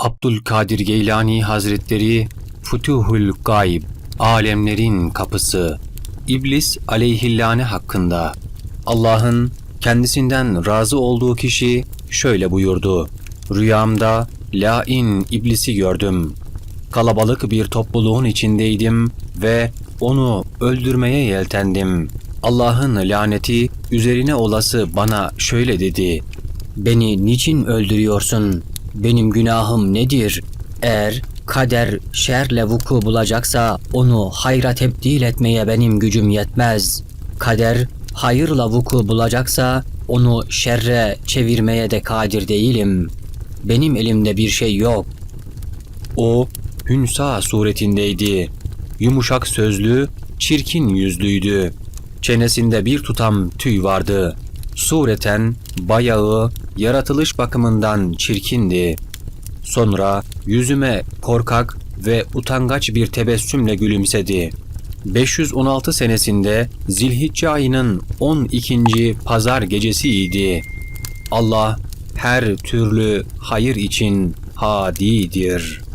Abdülkadir Geylani Hazretleri Futuhul Gayb Alemlerin Kapısı İblis aleyhillâne hakkında Allah'ın kendisinden razı olduğu kişi şöyle buyurdu. Rüyamda lain iblisi gördüm. Kalabalık bir topluluğun içindeydim ve onu öldürmeye yeltendim. Allah'ın laneti üzerine olası bana şöyle dedi. Beni niçin öldürüyorsun? Benim günahım nedir? Eğer kader şerle vuku bulacaksa onu hayra tebdil etmeye benim gücüm yetmez. Kader hayırla vuku bulacaksa onu şerre çevirmeye de kadir değilim. Benim elimde bir şey yok. O hünsa suretindeydi. Yumuşak sözlü, çirkin yüzlüydü. Çenesinde bir tutam tüy vardı. Sureten bayağı yaratılış bakımından çirkindi. Sonra yüzüme korkak ve utangaç bir tebessümle gülümsedi. 516 senesinde Zilhicce ayının 12. pazar gecesiydi. Allah her türlü hayır için hadidir.''